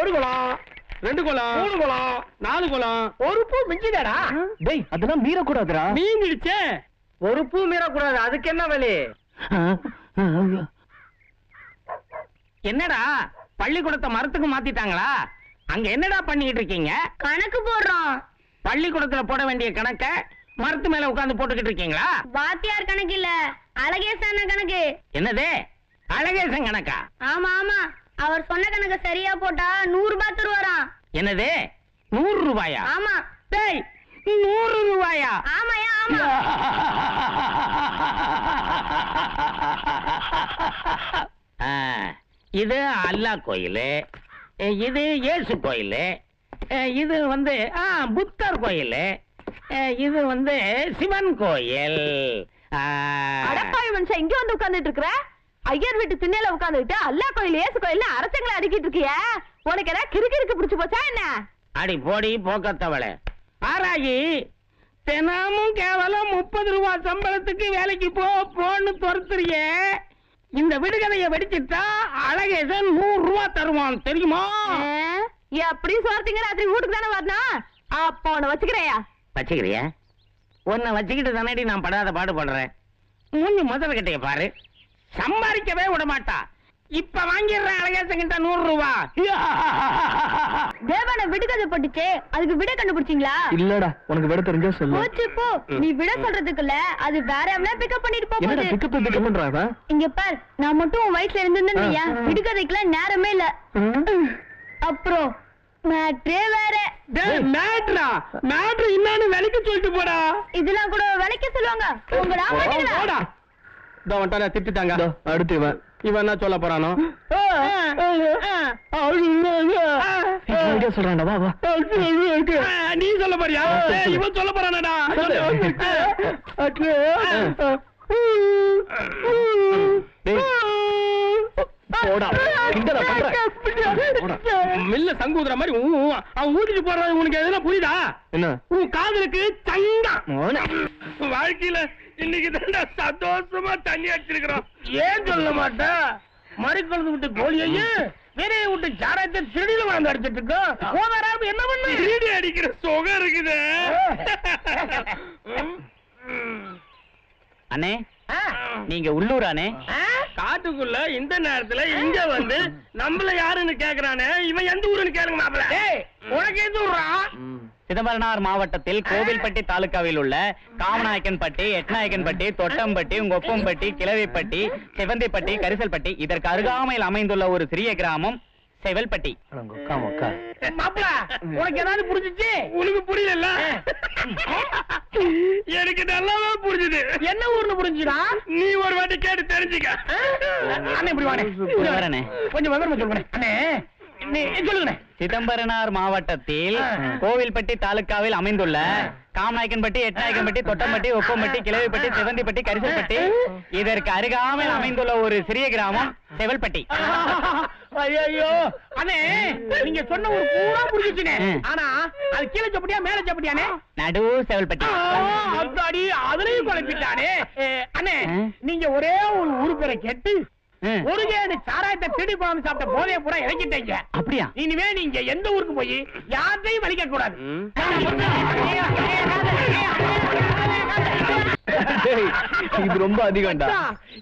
ஒரு குளம் ரெண்டு குளம் மூணு குளம் நாலு குளம் ஒரு பூ மிஞ்சுதாடா டேய் அதெல்லாம் மீறக்கூடாதுடா. மீன் இடிச்சே ஒரு பூ மீறக்கூடாது. அதுக்கு என்ன வழி? என்னடா? பள்ளிக்கூடத்தை மரத்துக்கு மாத்திட்டாங்களா? அங்க என்னடா பண்ணிக்கிட்டு இருக்கீங்க? கணக்கு போடுறோம். பள்ளிக்கூடத்துல போட வேண்டிய கணக்க மரத்து மேல உட்கார்ந்து போட்டுக்கிட்டு இருக்கீங்களா? வாத்தியார் கணக்கு இல்ல. அழகேசான கணக்கு. என்னது? அழகேசன் கணக்கா? ஆமா ஆமா. அவர் சொன்ன கணக்கு சரியா போட்டா நூறு ரூபாய் தருவாராம். என்னது? நூறு ரூபாயா? ஆமா. டேய் நூறு ரூபாயா? ஆமாயா ஆமா. இது அல்லா கோயில் இது இயேசு கோயில் இது வந்து ஆ, புத்தர் கோயில் இது வந்து சிவன் கோயில். அடப்பாவி மனுஷன் இங்க வந்து உட்கார்ந்துட்டு இருக்கிற? ஐயர் வீட்டு திண்ணையில உட்கார்ந்துட்டு அல்லா கோயில் ஏசு கோயில் அரசங்களை அடிக்கிட்டு இருக்கிய? உனக்கு என்ன கிறுக்கிறுக்கு பிடிச்சு போச்சா என்ன? அடி போடி போக்கத்தவளை. ஆராயி தினமும் கேவலம் முப்பது ரூபா சம்பளத்துக்கு வேலைக்கு போ போன்னு துரத்துறியே. இந்த விடுகதைய வெடிச்சிட்டா அழகேசன் நூறு ரூபா தருவான் தெரியுமா? எப்படி சொல்றீங்க ராத்திரி வீட்டுக்கு தானே வரணும் அப்போ உன்னை வச்சுக்கிறையா? வச்சுக்கிறியா? உன்னை வச்சுக்கிட்டு தானடி நான் படாத பாடு படுறேன். மூஞ்சி முதல் கிட்டைய பாரு. சம்பாதிக்கவே விட மாட்டா இப்ப வாங்கிடுறேன் அழகேசன் கிட்ட நூறு ரூபா தேவான விடுகதை போட்டுச்சு அதுக்கு விட கண்டுபிடிச்சீங்களா? இல்லடா உனக்கு விட தெரிஞ்சா சொல்லு. போச்சு போ. நீ விட சொல்றதுக்குள்ள அது வேற எவ்வளவு பிக்கப் பண்ணிட்டு என்னடா போகுது? பிக்கப் பிக்கப் பண்றாங்க இங்க பார் நான் மட்டும் உன் வயசுல இருந்திருந்தேன் ஆ. விடுகதைக்கெல்லாம் நேரமே இல்ல. அப்புறம் மேட்ரே வேற. மேட்ரா மேட்ரு என்னன்னு விலைக்கு சொல்லிட்டு போடா. இதெல்லாம் கூட விலைக்கு சொல்லுவாங்க. உங்களா மாட்டீங்களா போடா. இதோ வந்துட்டானே திட்டுட்டாங்க. அடுத்து இவன். இவன் என்ன சொல்ல போறானோ? சொல்றான்டா வா வா. ஆ, நீ சொல்ல போறியா? இவன் சொல்ல போறானடா. மில்ல சங்கூதுற மாதிரி ஊ, ஊ, அவன் ஊதிட்டு போறது உனக்கு எதுனா புரியுதா? என்ன? உன் காதலுக்கு தங்கம் மோனே. வாழ்க்கையில இன்னைக்கு சந்தோஷமா தண்ணி அடிச்சிருக்கிறோம். ஏன் சொல்ல மாட்டேன் மறிக்கொழுந்து விட்டு கோழியையும் வீரையை விட்டு சாராயத்தை திருடியில வாழ்ந்து அடிச்சிட்டு இருக்கோம் போதாராம என்ன பண்ணு? திருடி அடிக்கிற சுகம் இருக்குது. அண்ணே நீங்க உள்ளூரானே காட்டுக்குள்ள இந்த நேரத்துல இங்க வந்து நம்மள யாருன்னு கேக்குறானே? இவன் எந்த ஊருன்னு கேளுங்க மாப்பிள உனக்கு எந்த ஊரா? சிதம்பரனார் மாவட்டத்தில் கோவில்பட்டி தாலுகாவில் உள்ள காமநாயக்கன்பட்டி எட்நாயக்கன்பட்டி தொட்டம்பட்டி கொப்பம்பட்டி கிழவிப்பட்டி சிவந்திப்பட்டி கரிசல்பட்டி இதற்கு அருகாமையில் அமைந்துள்ள ஒரு சிறிய கிராமம் செவல்பட்டி. உனக்கு ஏதாவது புரிஞ்சுச்சு? உனக்கு புரியல எனக்கு நல்லாவே புரிஞ்சுது. என்ன ஊர்னு புரிஞ்சுடா நீ ஒரு வாட்டி கேட்டு தெரிஞ்சுக்க. அண்ணே இப்படி வாடே வரேனே. கொஞ்சம் விவரமா சொல்லுங்க அண்ணே நீ சொல்லுங்க சிதம்பரனார் மாவட்டத்தில் கோவில்பட்டி தாலுகாவில் அமைந்துள்ள காமநாயக்கன்பட்டி எட்நாயக்கன்பட்டி தொட்டம்பட்டி ஒப்பம்பட்டி கிழவிப்பட்டி சிவந்திப்பட்டி கரிசல்பட்டி. இதற்கு அருகாமையில் அமைந்துள்ள ஒரு சிறிய கிராமம் செவல்பட்டி. ஐயோ அண்ணே நீங்க சொன்ன ஒரு பூரா புரிஞ்சுச்சுனே. ஆனா அது கீழே மேல சப்பட்டியானே நடு செவல்பட்டி. அத்தாடி அதுலயும் குழப்பிட்டானே. அண்ணே. நீங்க ஒரே ஒரு ஊரு பேரை கேட்டு ம். ஒரு கேடு சாராயத்தை திருடி போகாம சாப்பிட்ட போதைய பூரா இறக்கிட்டீங்க. அப்படியா? இனிமே நீங்க எந்த ஊருக்கு போய் யார்ட்டையும் வலிக்க கூடாது இது ரொம்ப அதிகம்டா.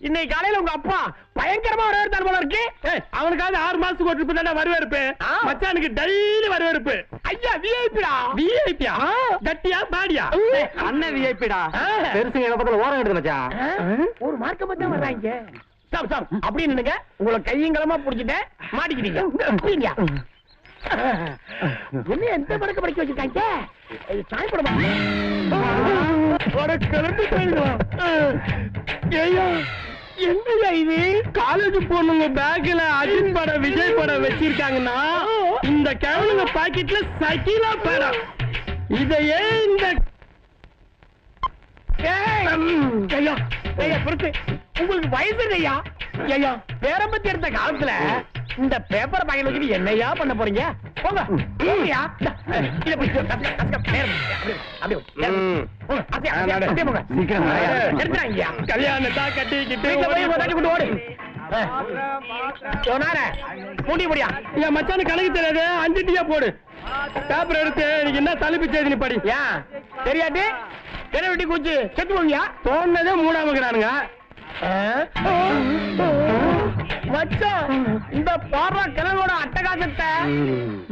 இன்னைக்கு காலையில உங்க அப்பா பயங்கரமா வரவேற்பார் போல இருக்கு. அவனுக்காவது ஆறு மாசத்துக்கு ஒரு ட்ரிப் தான் வரவேற்பு. மச்சானுக்கு டெய்லி வரவேற்பு. ஐயா விஐபிடா விஐபியா கட்டியா பாடியா அண்ணன் விஐபிடா ஆ. பெருசுங்க என்ன பக்கத்துல ஓரம் எடுத்து மச்சான். ஒரு மார்க்க மச்சான் வர்றாங்க. சாப் சாப் அப்படி நின்னுங்க. உங்களை கையங்கலமா புடிச்சிட்டேன். மாட்டிக்கிட்டீங்க. என்ன எந்த படக்க படிக்க வச்சிருக்காங்க? சாய் படமா கிளம்பி போயிடுவோம் ஐயா என்னையா இது? காலேஜ் பொண்ணுங்க பேக்ல அஜித் படம் விஜய் படம் வச்சிருக்காங்கன்னா இந்த கிழவனுங்க பாக்கெட்ல சகிலா படம். இதையே இந்த ஐயா. உங்களுக்கு வயசு இல்லையா? ஐயா பேரம் பத்தி எடுத்த காலத்துல இந்த பேப்பர் பாக்கெட் வச்சுட்டு என்னையா பண்ண போறீங்க? போங்க. போங்கயா. கல்யாணத்தா கட்டிக்கிட்டு கொண்டு ஓடு. மூடி முடியா என் மச்சானு கணக்கு தெரியாது. அஞ்சு டீயா போடு. பேப்பர் எடுத்து எனக்கு என்ன தலைப்பு செய்தி படி ஏன்? தெரியாட்டி? கிண வெட்டி கூச்சு? செத்து போவியா? தோணுனதே மூணாமக்கிறானுங்க மச்சான் இந்த பாடுற கிழங்கோட அட்டகாசத்தை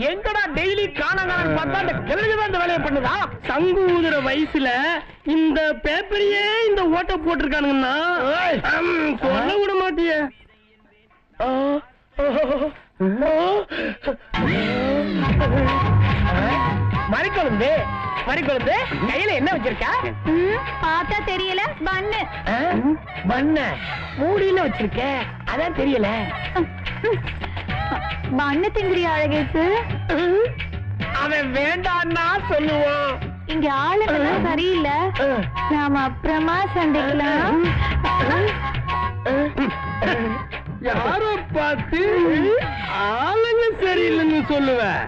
எங்கடா டெய்லி காணாங்கன்னு பார்த்தா அந்த கிழங்கு தான் இந்த வேலையை பண்ணுதா? சங்கு ஊதுற வயசுல இந்த பேப்பரையே இந்த ஓட்ட போட்டிருக்கானுங்கன்னா சொல்ல விட மாட்டியே. ஆ, மறிக்கொழுந்து மறிக்கொழுந்து கையில என்ன வச்சிருக்கா? பார்த்தா தெரியல. பண்ணு. பண்ண. மூடியில வச்சிருக்க. அதான் தெரியல. பண்ணு திங்கிறியா அழகேசு. அவன் வேண்டான்னா சொல்லுவான். இங்க ஆளுங்கெல்லாம் சரியில்லை. நாம அப்புறமா சண்டைக்கலாம் யாரோ பார்த்து ஆளுங்க சரியில்லைன்னு சொல்லுவேன்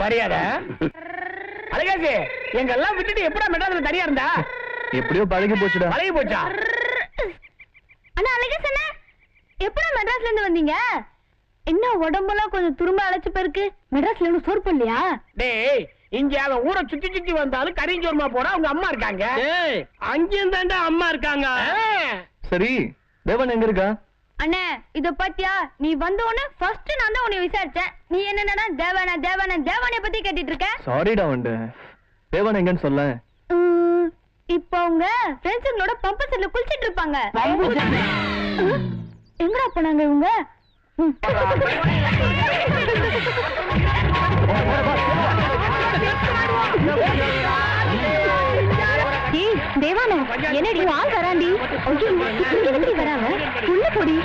மரியாதை? அழகாச்சு எங்கெல்லாம் விட்டுட்டு எப்படா மெட்ராஸ்ல தனியா இருந்தா? எப்படியோ பழகி போச்சுடா. பழகி போச்சா? அண்ணா அழகேசு அண்ணா எப்படா மெட்ராஸ்ல இருந்து வந்தீங்க? என்ன உடம்பெல்லாம் கொஞ்சம் துரும்ப அழைச்சு போயிருக்கு? மெட்ராஸ்ல இருந்து சோறு பண்ணலையா டேய் இங்க அவன் ஊரை சுத்தி சுத்தி வந்தாலும் கரிஞ்சோர்மா போனா அவங்க அம்மா இருக்காங்க. அங்கேயும் தாண்டா அம்மா இருக்காங்க. சரி தேவன் எங்க இருக்கா அண்ணே இத பாத்தியா நீ வந்த உடனே ஃபர்ஸ்ட் நான் தான் உன்னை விசாரிச்சேன் நீ என்னன்னா தேவான தேவான தேவானைய பத்தி கேட்டுட்டு இருக்க சாரிடா வந்து தேவன் எங்கன்னு சொல்ல இப்போ அவங்க ஃப்ரெண்ட்ஸுங்களோட பம்பு செட்ல குளிச்சிட்டு இருப்பாங்க எங்கடா போனாங்க இவங்க உம். ஏய், தேவானா என்னடி ஆள் வராண்டி ஐயோ, எப்படி வராங்க உள்ள போடி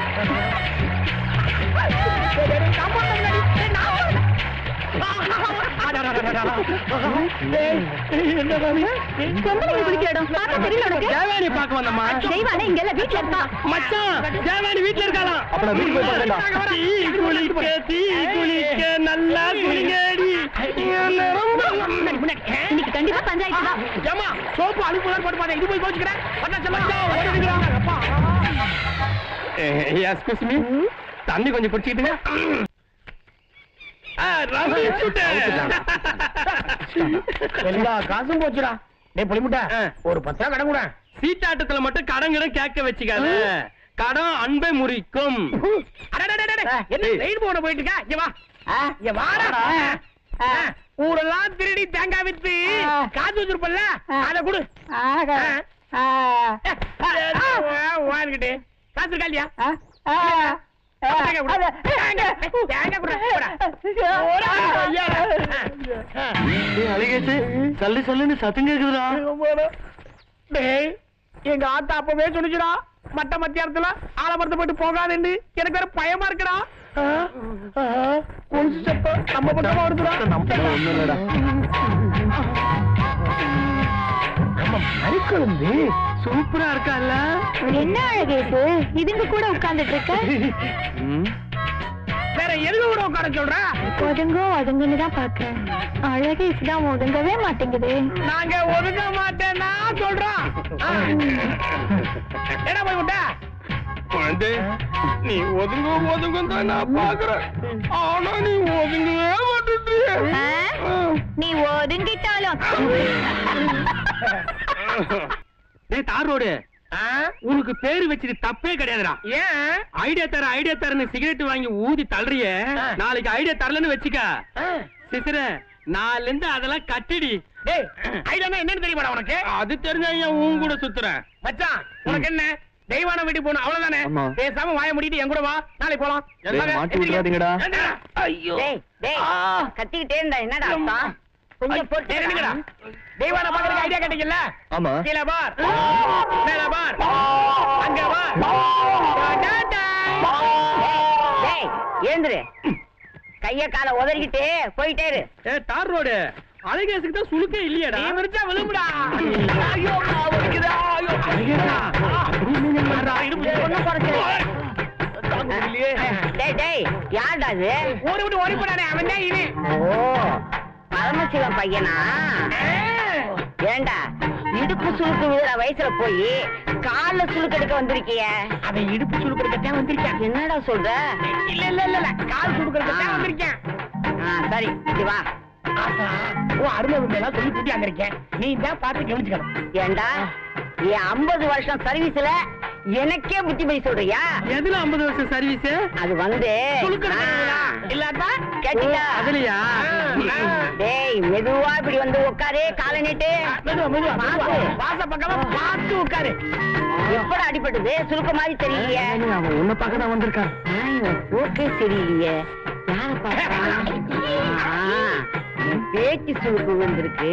பொம்பளைங்க குளிக்கிற இடம் பார்த்தா தெரியல உனக்கு தேவானி பார்க்க வந்தம்மா. தெய்வானே இங்க எல்லாம் வீட்டுல இருக்கா? மச்சான் தேவானி வீட்ல இருக்காளாம் அப்ப நான் வீட்டுக்கு போய் பார்க்கறேன்டா. தீ குளிக்க தீ குளிக்க நல்லா குளிங்கடி. இன்னைக்கு கண்டிப்பா பஞ்சாயத்து தான். சோப்பு அழுப்பு போட்டு பாத்தேன் இது போய் கோச்சுக்கிறேன் பண்ணா சொல்லுங்க எஸ்கூஸ் மீ? தண்ணி கொஞ்சம் குடிச்சிக்கிட்டுங்க. எல்லா காசும் போச்சுடா. டேய் புளிமுட்டை ஒரு பத்து ரூபா கடன் கூட. சீட்டாட்டத்துல மட்டும் கடன் கிடம் கேட்க வச்சுக்காத. கடன் அன்பை முறிக்கும். என்ன ட்ரெயின் போன போயிட்டு இருக்கா? இங்க வா. இங்க வாடா. ஊரெல்லாம் திருடி தேங்காய் வித்து. காசு வச்சிருப்பல்ல? அத கொடு. வாங்கிட்டு காசு இருக்கா இல்லையா? சல்லு சல்லுன்னு சத்தம் கேக்குதுடா. டேய் எங்க ஆத்தா அப்பவே சொல்லிச்சுடா மட்ட மத்தியானத்துல ஆலமரத்தை போட்டு போகாதுன்னு எனக்கு வேற பயமா இருக்குடா. கொலுசு சத்தம் நம்ம வருதுடா. மறிக்கொழுந்து சூப்பரா இருக்கால்ல? என்ன அழகேசு இதுங்க கூட உட்கார்ந்துட்டு இருக்க? வேற எதுல கூட உட்கார சொல்ற? ஒதுங்கோ ஒதுங்குன்னு தான் பாக்குறேன். அழகேசு தான் ஒதுங்கவே மாட்டேங்குது. நாங்க ஒதுங்க மாட்டேன்னா சொல்றோம். என்ன போய் விட்ட? குழந்தை நீ ஒதுங்க ஒதுங்க தான் நான் பாக்குறேன். ஆனா நீ ஒதுங்கவே ஆ? நீ ஒதுங்கிட்டாலும். தார் ரோடு. உனக்கு பேரு வச்சது தப்பே கிடையாதுடா. ஏன்? ஐடியா தர ஐடியா தரன்னு சிகரெட் வாங்கி ஊதி தள்ளுறிய. நாளைக்கு ஐடியா தரலன்னு வச்சுக்க. சிசிர நாலுல இருந்து அதெல்லாம் கட்டிடி. டேய் ஐடியா என்னன்னு தெரியுமாடா உனக்கு? அது தெரிஞ்ச ஏன் உன் கூட சுத்துறேன் மச்சான் உனக்கு என்ன? தெய்வான வீட்டு போகணும் அவ்வளவுதானே. பேசாம வாய முடிட்டு என் கூட வா. நாளைக்கு போலாம். ஐயோ. கத்திக்கிட்டே இருந்தா என்னடா? கொஞ்சம் போட்டு டேய், நில்லுங்கடா. தெய்வான பாக்குறதுக்கு ஐடியா கேட்டீங்கல்ல ஆமா. கீழே பார் மேல பார் அங்க பார். டேய் எழுந்துரு கைய கால உதறிக்கிட்டு போயிட்டே இரு. ஏ தார் ரோடு. அழகேசுக்கு தான் சுளுக்கே இல்லையாடா. நீ விரிச்சா விழுமுடா ஐயோ வலிக்குதா? ஐயோ. குறைச்சல. டேய் டேய் யாருடா இது ஊரை விட்டு ஓடி போடானே அவன் தான் இவன். ஓ. பரமசிவன் பையனா? ஏண்டா இடுப்பு சுளுக்கு விழுற வயசுல போய் கால்ல சுளுக்கு எடுக்க வந்திருக்கிய? அவன் இடுப்பு சுடுக்கிறதுக்கு வந்திருக்கேன். என்னடா சொல்ற? இல்ல இல்ல இல்ல இல்ல. கால் சுடுக்கிறதுக்கு வந்திருக்கேன். ஆ, சரி இப்படி வா. உன் அருமை சொல்லி கூட்டி வந்திருக்கேன் நீ தான் பார்த்து கவனிச்சுக்கணும். ஏண்டா என் ஐம்பது வருஷம் சர்வீஸ்ல எனக்கே புத்தி போய் சொல்றியா? எதுல ஐம்பது வருஷம் சர்வீஸ் அது வந்து இல்லாட்டா கேட்டியா? அதுலயா? டேய் மெதுவா இப்படி வந்து உட்காரு காலை நீட்டு. வாச பக்கமா பார்த்து உட்காரு எப்பட அடிபட்டது? சுருக்க மாதிரி தெரியலையே. அவன் உன்னை பார்க்க தான் வந்திருக்கான். ஆ, இவன் போக்கே சரியில்லையே யார என் பேச்சு சுருக்கு வந்திருக்கு.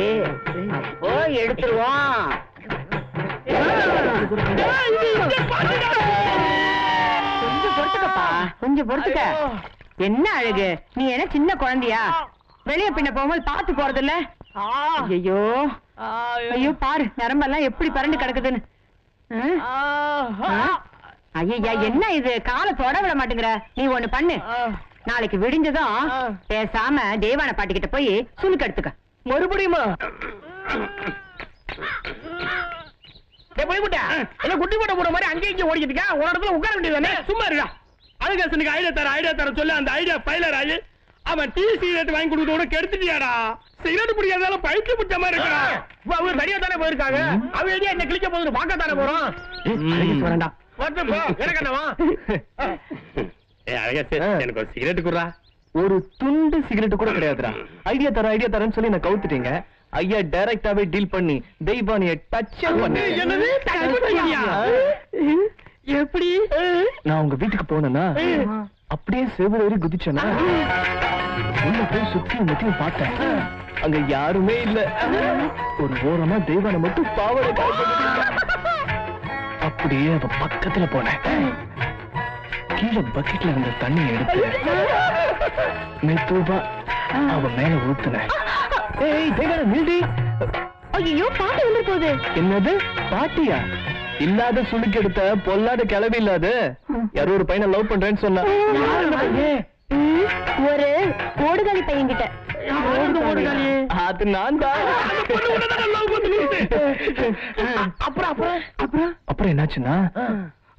அப்போ எடுத்துருவோம். கொஞ்சம் பொறுத்துக்கப்பா கொஞ்சம் பொறுத்துக்க என்ன அழகு? நீ என்ன சின்ன குழந்தையா? வெளிய பின்ன போகும்போது பாத்து போறது இல்ல ஐயோ ஐயோ பாரு நரம்பெல்லாம் எப்படி பரண்டு கிடக்குதுன்னு. ஐயா என்ன இது? காலை தொட விட மாட்டேங்கிற. நீ ஒண்ணு பண்ணு. நாளைக்கு விடிஞ்சதும் பேசாம தேவான பாட்டிக்கிட்ட போய் சுலுக்கு எடுத்துக்க. மறுபடியுமா? குட்டா போட்ட போற மாதிரி அங்கே இங்கே ஓடிக்கிட்டு ஒரு இடத்துல உட்கார வேண்டியதானே சும்மா இருக்கா அழகேசனுக்கு ஐடியா தர ஐடியா தர சொல்லி. அந்த ஐடியா ஃபைலர் ஆகி அவன் டீ சிகரெட் வாங்கி கொடுத்தோட கெடுத்துட்டியாடா சிகரெட் பிடிக்காதால பைக்கு பிடிச்ச மாதிரி இருக்கிறான் அவங்க சரியா தானே போயிருக்காங்க? அவங்க ஐடியா என்ன கிளிக்க போகுது பார்க்க தானே போறோம்? வந்து போ. எனக்கு என்னவா? ஏ. எனக்கு ஒரு சிகரெட் குடுறா. ஒரு துண்டு சிகரெட் கூட கிடையாதுடா. ஐடியா தர ஐடியா தரேன்னு சொல்லி நான் கவுத்துட்டீங்க. ஐயா டைரக்டாவே டீல் பண்ணி தெய்வானிய டச் பண்ணி. என்னது? எப்படி? நான் உங்க வீட்டுக்கு போனேன்னா அப்படியே செவ்வறு ஏறி குதிச்சேனா? உள்ள போய் சுத்தி முத்தியும் பார்த்தேன் அங்க யாருமே இல்ல. ஒரு ஓரமா தெய்வான மட்டும் பாவடை அப்படியே அவ பக்கத்துல போனேன். கீழே பக்கெட்ல இருந்த தண்ணி எடுத்து மெதுவா அவ மேல ஊத்துனேன். ஏய் தெய்வான நில்டி. ஐயோ பாட்டு வந்து போகுது. என்னது? பாட்டியா? இல்லாத சுளுக்கு எடுத்த பொல்லாத கிளவி இல்லாத? யாரோ ஒரு பையனை லவ் பண்றேன்னு சொன்னா. ஒரு ஓடுகாலி பையன்கிட்ட. அது நான் தான். அப்புறம் அப்புறம்? அப்புறம்? அப்புறம் என்னாச்சுன்னா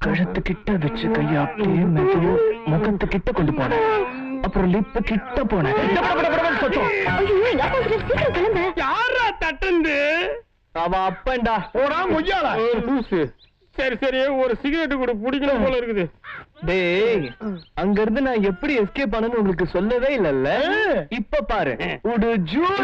கழுத்து கிட்ட வச்சு கைய அப்படியே மெதுவா முகத்து கிட்ட கொண்டு போனேன். அப்புறம் லிப்பு கிட்ட போனேன். யாரா தட்டுந்து அவ அப்பன்டா. போடா லூசு சரி சரி ஒரு சிகரெட் கூட பிடிக்கணும் போல இருக்குது. டேய் அங்க இருந்து நான் எப்படி எஸ்கேப் பண்ணனு உங்களுக்கு சொல்லவே இல்லல்ல? இப்ப பாரு உடு ஜூன்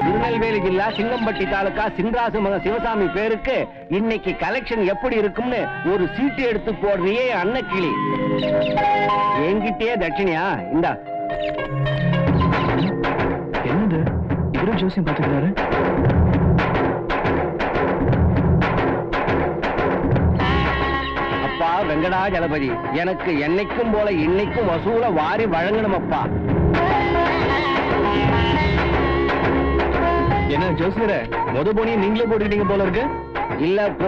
திருநெல்வேலி ஜில்லா சிங்கம்பட்டி தாலுகா சின்ராசு மக சிவசாமி பேருக்கு இன்னைக்கு கலெக்ஷன் எப்படி இருக்கும்னு ஒரு சீட்டு எடுத்து போடுறியே அன்னக்கிளி. என்கிட்டயே தட்சிணியா இந்தா. என்னது? இவரு ஜோசியம் பாத்துக்கிறாரு வெங்கடாஜலபதி எனக்கு என்னைக்கும் போல இன்னைக்கும் வசூல வாரி வழங்கணும் அப்பா. என்ன ஜோசியர முத போனியை நீங்களே போட்டுக்கிட்டீங்க போல இருக்கு? இல்ல இப்ப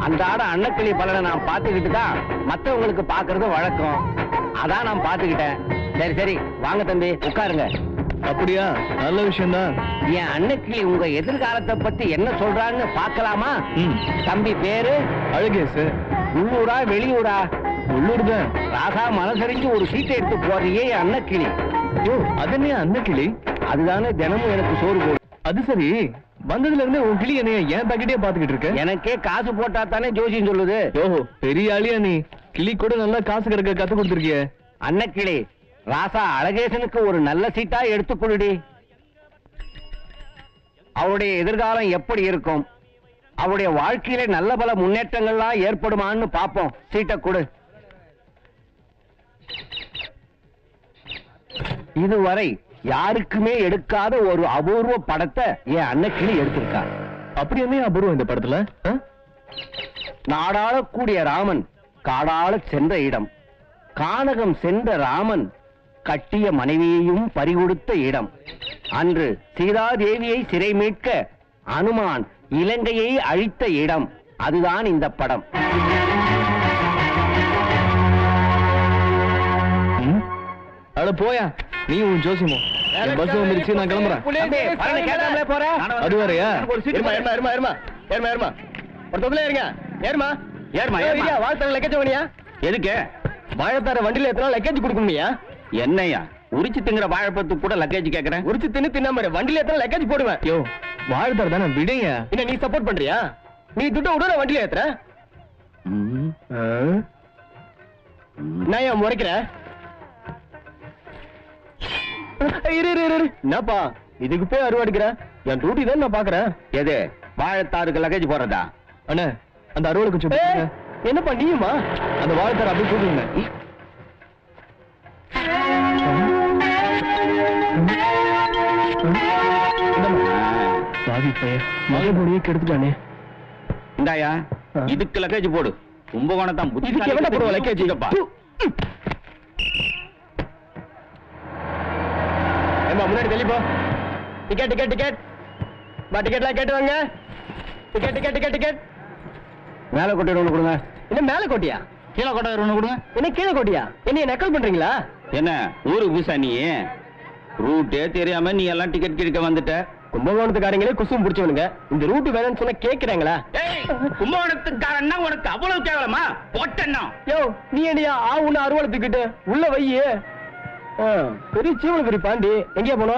அன்றாட அன்னக்கிளி பலனை நான் பாத்துக்கிட்டு தான் மத்தவங்களுக்கு பாக்குறது வழக்கம். அதான் நான் பாத்துக்கிட்டேன் சரி சரி வாங்க தம்பி உட்காருங்க. அப்படியா? நல்ல விஷயம் தான் என் அன்னக்கிளி உங்க எதிர்காலத்தை பத்தி என்ன சொல்றான்னு பார்க்கலாமா? ம். தம்பி பேரு? அழகேசு. உள்ளூரா வெளியூரா? உள்ளூர் தான் ராசா மனசறிஞ்சு ஒரு சீட்டை எடுத்து போறியே என் அன்னக்கிளி. யோ அதனே அன்னக்கிளி? அதுதானே தினமும் எனக்கு சோறு போடும் அது சரி. வந்ததுல இருந்து உன் கிளி என்னைய ஏன் பாக்கெட்டே பாத்துக்கிட்டு இருக்க? எனக்கே காசு போட்டா தானே ஜோசியம் சொல்லுது. ஓஹோ பெரிய ஆளியா நீ. கிளி கூட நல்லா காசு கிடக்க கத்து கொடுத்துருக்கிய. அன்னக்கிளி ராசா அழகேசனுக்கு ஒரு நல்ல சீட்டா எடுத்து கொடுடி. அவருடைய எதிர்காலம் எப்படி இருக்கும்? அவருடைய வாழ்க்கையில நல்ல பல முன்னேற்றங்கள்லாம் ஏற்படுமான்னு பாப்போம் சீட்டை கொடு. இதுவரை யாருக்குமே எடுக்காத ஒரு அபூர்வ படத்தை என் அன்னக்கிளி எடுத்திருக்கா. அப்படி என்ன அபூர்வம் இந்த படத்துல? ஆ? நாடாளக்கூடிய ராமன் காடாள சென்ற இடம். கானகம் சென்ற ராமன் கட்டிய மனைவியையும் பறிகொடுத்த இடம். அன்று சீதாதேவியை சிறை மீட்க அனுமான் இலங்கையை அழித்த இடம். அதுதான் இந்த படம்? அட போயா. நீ உன் ஜோசியமோ. பஸ் வந்துருச்சு நான் கிளம்புறேன். போற. அது வேறயா? இருமா. இருமா இருமா இருமா இருமா இருமா ஒரு தொகுல இருங்க. ஏறுமா. ஏறுமா, ஏய், ஏறுமா. ஐயா, வாழ்த்தர லக்கேஜ் வணியா எதுக்கு? வாழைத்தார வண்டியில எத்தனை லக்கேஜ் கொடுக்கணும்யா என்னையா? உரிச்சு திங்கிற வாழைப்பழத்துக்கு கூட லக்கேஜ் கேக்குறேன். உரிச்சு தின்னு தின்னாம இரு. வண்டியில எத்தனை லக்கேஜ் போடுவேன். யோ வாழைத்தார தானே விடுங்க என்ன நீ சப்போர்ட் பண்றியா? நீ துட்ட விட நான் வண்டியில ஏத்துற நான் ஏன் முறைக்கிற இரு இரு இரு, இரு. என்னப்பா இதுக்கு போய் அறுவாடிக்கிற என் டியூட்டி தான் நான் பாக்குறேன். எது? வாழைத்தாருக்கு லக்கேஜ் போடுறதா? அண்ணே அந்த அறுவடை கொஞ்சம். என்னப்பா நீயுமா அந்த வாழைத்தார அப்படியே போடுங்க சாதி பையன் கெடுத்துட்டானே. இந்தாயா இதுக்கு லக்கேஜ் போடு. கும்பகோணத்தான் லக்கேஜ் ஏமா முன்னாடி தள்ளி போ. டிக்கெட் டிக்கெட் டிக்கெட் பா டிக்கெட்லாம் கேட்டு வாங்க. டிக்கெட் டிக்கெட் டிக்கெட் டிக்கெட் மேல கொட்டை ஒண்ணு கொடுங்க. என்ன மேல கோட்டியா? கீழே கொட்டை ஒண்ணு கொடுங்க. என்ன கீழே கோட்டியா? என்னைய நக்கல் பண்றீங்களா? என்ன ஊருக்கு புதுசா நீ? ரூட்டே தெரியாம நீ எல்லாம் டிக்கெட் கிழக்க வந்துட்ட. கும்பகோணத்துக்காரங்களே குசும் பிடிச்சவனுங்க. இந்த ரூட் வேணும்னு சொன்னா கேக்குறாங்களா? கும்பகோணத்துக்காரன்னா உனக்கு அவ்வளவு கேவலமா? போட்டேன்னா. யோ நீ என்னையா ஆ உன்ன அறுவடை தூக்கிட்டு உள்ள வையே. பெரிய சீவன பெரிய பாண்டி. எங்கேயா போனோம்?